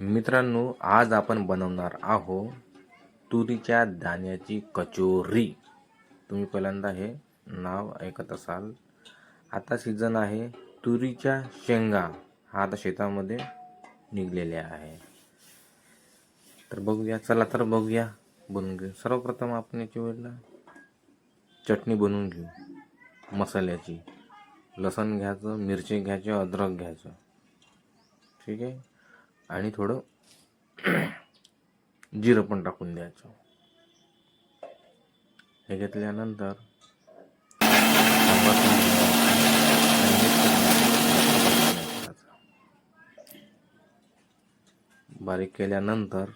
मित्रांनो आज आपण बनवणार आहो तुरीच्या दाण्याची कचोरी. तुम्ही पहिल्यांदा हे नाव ऐकत असाल. आता सीझन आहे तुरीच्या शेंगा. हा आता शेतामध्ये निघलेल्या आहे. तर बघूया चला तर बघूया. बनवून घेऊ. सर्वप्रथम आपण याच्या वेळेला चटणी बनवून घेऊ. मसाल्याची. लसण घ्यायचं मिरची घ्यायची अद्रक घ्यायचं. ठीक आहे? आणि थोडं जिरं पण टाकून द्यायचं. हे घेतल्यानंतर बारीक केल्यानंतर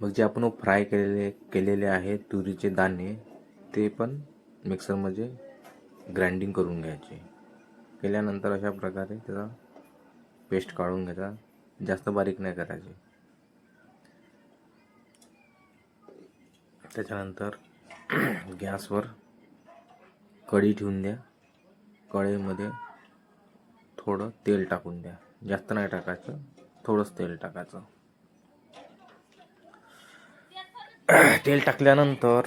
मग जे आपण फ्राय केलेले केलेले आहे तुरीचे दाणे ते पण मिक्सरमध्ये ग्राइंडिंग करून घ्यायचे. केल्यानंतर अशा प्रकारे त्याचा पेस्ट काढून घ्यायचा. जास्त बारीक नाही करायची. त्याच्यानंतर गॅसवर कढी ठेवून द्या. कढईमध्ये थोडं तेल टाकून द्या. जास्त नाही टाकायचं थोडंच तेल टाकायचं. तेल टाकल्यानंतर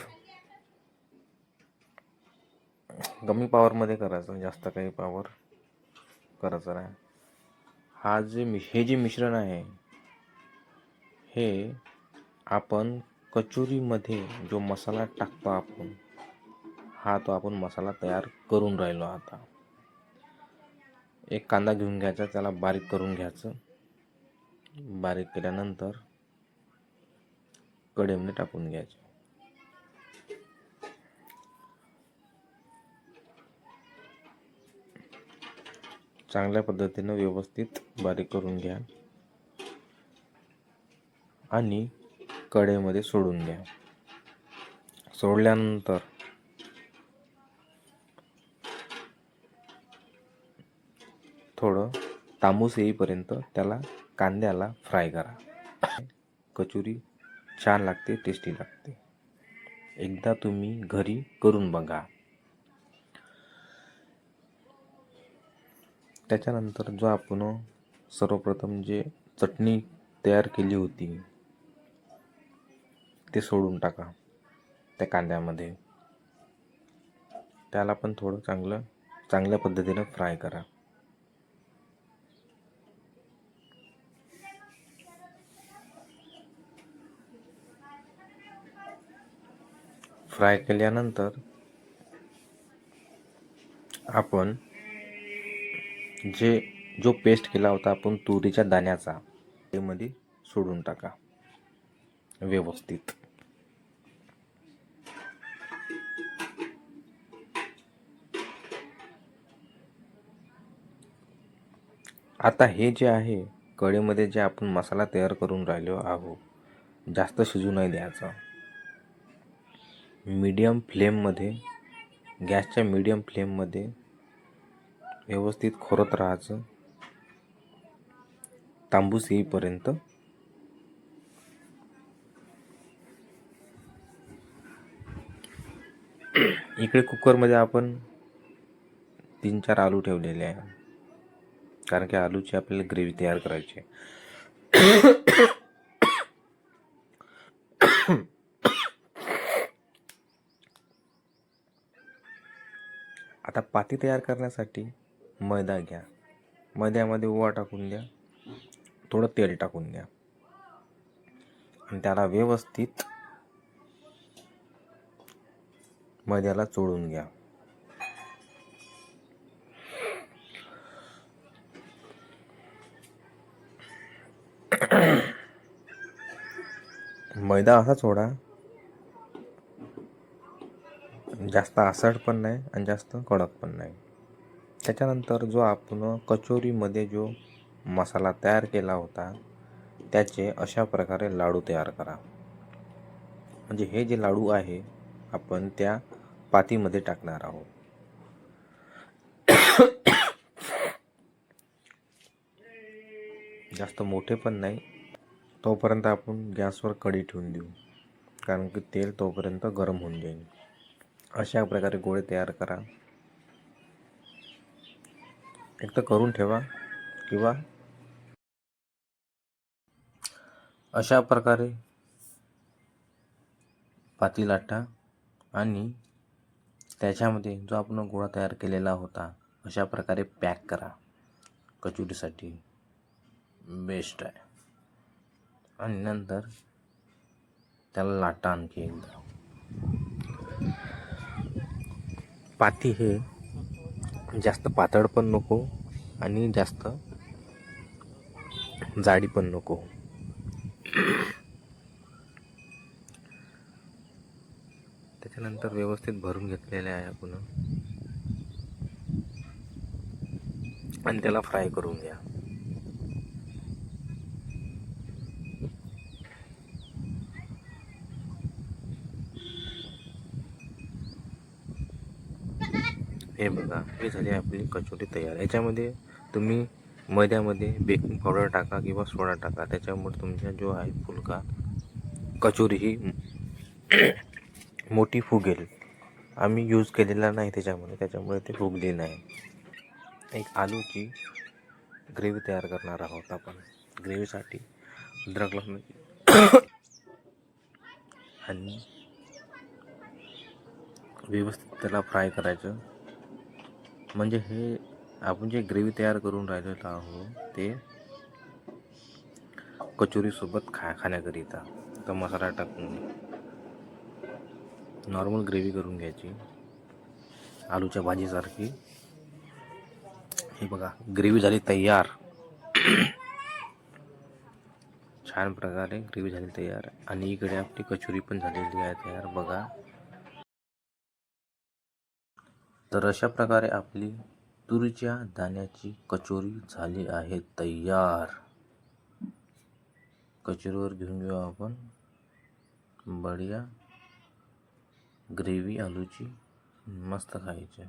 कमी पॉवरमध्ये करायचं जास्त काही पॉवर करायचं नाही. हा जे हे जे मिश्रण आहे हे आपण कचोरीमध्ये जो मसाला टाकतो आपण हा तो आपण मसाला तयार करून राहिलो आता. एक कांदा घेऊन घ्यायचा त्याला बारीक करून घ्यायचं. बारीक केल्यानंतर कढईमध्ये टाकून घ्यायचं. चांगल्या पद्धतीनं व्यवस्थित बारीक करून घ्या. आणि कढईमध्ये सोडून द्या. सोडल्यानंतर थोडं तांबूस येईपर्यंत त्याला कांद्याला फ्राय करा. कचोरी छान लागते टेस्टी लागते. एकदा तुम्ही घरी करून बघा. त्याच्यानंतर जो आपण सर्वप्रथम जे चटणी तयार केली होती ते सोडून टाका त्या कांद्यामध्ये. त्याला पण थोडं चांगलं चांगल्या पद्धतीनं फ्राय करा. फ्राय केल्यानंतर आपण जे जो पेस्ट केला होता आपण तुरीच्या दाण्याचा त्यामध्ये सोडून टाका. व्यवस्थित. आता हे जे आहे कढईमध्ये जे आपण मसाला तयार करून राहिलो आहोत जास्त शिजू नाही द्यायचं. मीडियम फ्लेममध्ये गॅसच्या मीडियम फ्लेममध्ये व्यवस्थित खोरत राहायचं. तांबूस येईपर्यंत. इकडे कुकरमध्ये आपण तीन चार आलू ठेवलेले आहे कारण की आलूची आपल्याला ग्रेव्ही तयार करायची आहे. आता पाती तयार करण्यासाठी मैदा घ्या. मैद्यामध्ये ओवा टाकून द्या. थोडं तेल टाकून द्या. आणि त्याला व्यवस्थित मैद्याला चोळून घ्या. मैदा असा सोडा. जास्त आसट पण नाही आणि जास्त कडक पण नाही. त्याच्यानंतर जो आपण कचोरीमध्ये जो मसाला तयार केला होता त्याचे अशा प्रकारे लाडू तयार करा. म्हणजे हे जे लाडू आहे आपण त्या पातीमध्ये टाकणार आहोत. जास्त मोठे पण नाही तोपर्यंत आपण गॅसवर कढी ठेवून देऊ. कारण की तेल तोपर्यंत गरम होऊन जाईल. अशा प्रकारे गोळे तयार करा. एक तर करून ठेवा किंवा अशा प्रकारे पाती लाटा आणि त्याच्यामध्ये जो आपण गोळा तयार केलेला होता अशा प्रकारे पॅक करा. कचोरीसाठी बेस्ट आहे. आणि नंतर त्याला लाटा आणखी एकदा. पाती हे जास्त पातळ पण नको आणि जास्त जाडी पण नको. त्याच्यानंतर व्यवस्थित भरून घेतलेले आहे आपण. आणि त्याला फ्राय करून घ्या. हे बघा हे झाली आपली कचोरी तयार. याच्यामध्ये तुम्ही मैद्यामध्ये बेकिंग पावडर टाका किंवा सोडा टाका. त्याच्यामुळे तुमचा जो आहे फुलका कचोरी ही मोठी फुगेल. आम्ही यूज केलेला नाही त्याच्यामुळे त्याच्यामुळे ते फुगली नाही. एक आलूची ग्रेव्ही तयार करणार आहोत आपण. ग्रेव्हीसाठी अद्रक लसणाची आणि व्यवस्थित त्याला फ्राय करायचं. म्हणजे हे आपण जे ग्रेव्ही तयार करून राहिलेलो आहोत ते कचोरीसोबत खा खाण्याकरिता. तर मसाला टाकून नॉर्मल ग्रेव्ही करून घ्यायची. आलूच्या भाजीसारखी. हे बघा ग्रेव्ही झाली तयार. छान प्रकारे ग्रेव्ही झाली तयार. आणि इकडे आपली कचोरी पण झालेली आहे तयार. बघा. तर अशा प्रकारे आपली तुरीच्या दाण्याची कचोरी झाली आहे तयार. कचोरीवर घेऊन घेऊ आपण. बढिया. ग्रेव्ही आलूची मस्त खायची.